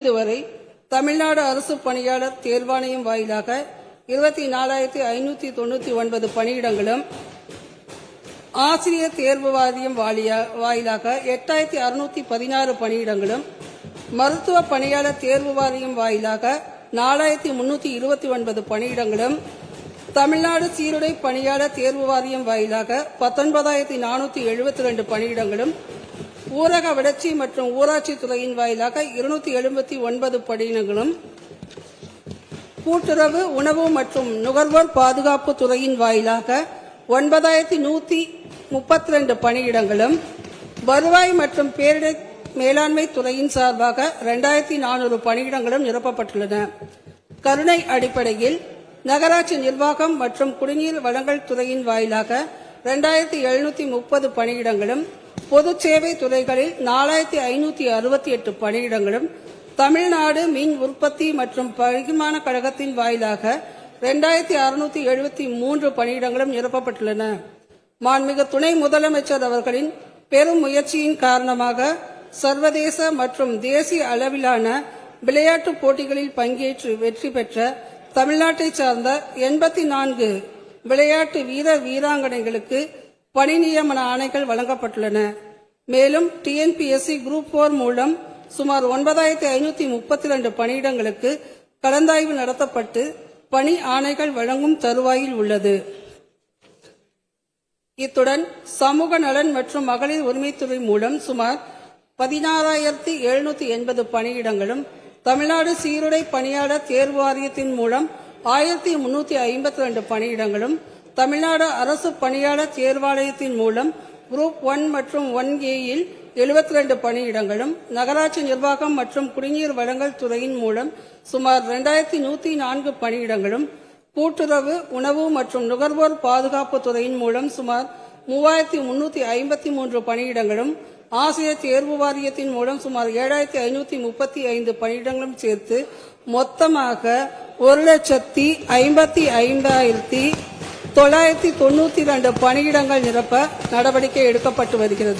இதுவரை தமிழ்நாடு அரசு பணியாளர் தேர்வாணையம் வாயிலாக இருபத்தி நாலாயிரத்தி ஐநூத்தி தொண்ணூத்தி ஒன்பது பணியிடங்களும் ஆசிரியர் தேர்வு வாரியம் வாலியா- வாயிலாக எட்டாயிரத்தி அறுநூத்தி பதினாறு பணியிடங்களும் மருத்துவ பணியாளர் தேர்வு வாரியம் வாயிலாக நாலாயிரத்தி முன்னூத்தி இருபத்தி ஒன்பது பணியிடங்களும் தமிழ்நாடு சீருடை பணியாளர் தேர்வு வாரியம் வாயிலாக பத்தொன்பதாயிரத்தி நானூத்தி எழுபத்தி ரெண்டு பணியிடங்களும் ஊரக வளர்ச்சி மற்றும் ஊராட்சி துறையின் வாயிலாக இருநூத்தி எழுபத்தி ஒன்பது பணியிடங்களும் கூட்டுறவு உணவு மற்றும் நுகர்வோர் பாதுகாப்பு துறையின் வாயிலாக ஒன்பதாயிரத்தி நூத்தி முப்பத்தி ரெண்டு பணியிடங்களும் வருவாய் மற்றும் பேரிடர் மேலாண்மை துறையின் சார்பாக இரண்டாயிரத்தி நானூறு பணியிடங்களும் நிரப்பப்பட்டுள்ளன. கருணை அடிப்படையில் நகராட்சி நிர்வாகம் மற்றும் குடிநீர் வழங்கல் துறையின் வாயிலாக இரண்டாயிரத்தி எழுநூத்தி முப்பது பணியிடங்களும் பொது சேவை துறைகளில் நாலாயிரத்தி ஐநூத்தி அறுபத்தி எட்டு பணியிடங்களும் தமிழ்நாடு மின் உற்பத்தி மற்றும் பகிர்மான கழகத்தின் வாயிலாக இரண்டாயிரத்தி அறுநூத்தி எழுபத்தி மூன்று பணியிடங்களும் நிரப்பப்பட்டுள்ளன. மாண்புமிகு துணை முதலமைச்சர் அவர்களின் பெரும் முயற்சியின் காரணமாக சர்வதேச மற்றும் தேசிய அளவிலான விளையாட்டுப் போட்டிகளில் பங்கேற்று வெற்றி பெற்ற தமிழ்நாட்டைச் சார்ந்த எண்பத்தி நான்கு விளையாட்டு வீரர் வீராங்கனைகளுக்கு பணி நியமன ஆணைகள் வழங்கப்பட்டுள்ளன. மேலும் டிஎன்பிஎஸ்சி குரூப் போர் மூலம் சுமார் ஒன்பதாயிரத்தி ஐநூத்தி முப்பத்தி ரெண்டு பணியிடங்களுக்கு கலந்தாய்வு நடத்தப்பட்டு பணி ஆணைகள் வழங்கும் தருவாயில் உள்ளது. இத்துடன் சமூக நலன் மற்றும் மகளிர் உரிமைத்துறை மூலம் சுமார் பதினாறாயிரத்தி எழுநூத்தி எண்பது பணியிடங்களும் தமிழ்நாடு சீருடை பணியாளர் தேர்வு வாரியத்தின் மூலம் ஆயிரத்தி முன்னூத்தி ஐம்பத்தி ரெண்டு பணியிடங்களும் தமிழ்நாடு அரசு பணியாளர் தேர்வாலயத்தின் மூலம் குரூப் ஒன் மற்றும் ஒன் ஏயில் எழுபத்தி ரெண்டு பணியிடங்களும் நகராட்சி நிர்வாகம் மற்றும் குடிநீர் வழங்கல் துறையின் மூலம் சுமார் இரண்டாயிரத்தி நூற்றி நான்கு பணியிடங்களும் கூட்டுறவு உணவு மற்றும் நுகர்வோர் பாதுகாப்பு துறையின் மூலம் சுமார் மூவாயிரத்தி முன்னூற்றி ஐம்பத்தி மூன்று பணியிடங்களும் ஆசிரியர் தேர்வு வாரியத்தின் மூலம் சுமார் ஏழாயிரத்தி ஐநூத்தி முப்பத்தி ஐந்து பணியிடங்களும் சேர்த்து மொத்தமாக ஒரு லட்சத்தி ஐம்பத்தி ஐந்தாயிரத்தி தொள்ளாயிரத்தி தொண்ணூத்தி ரெண்டு பணியிடங்கள் நிரப்ப நடவடிக்கை எடுக்கப்பட்டு வருகிறது.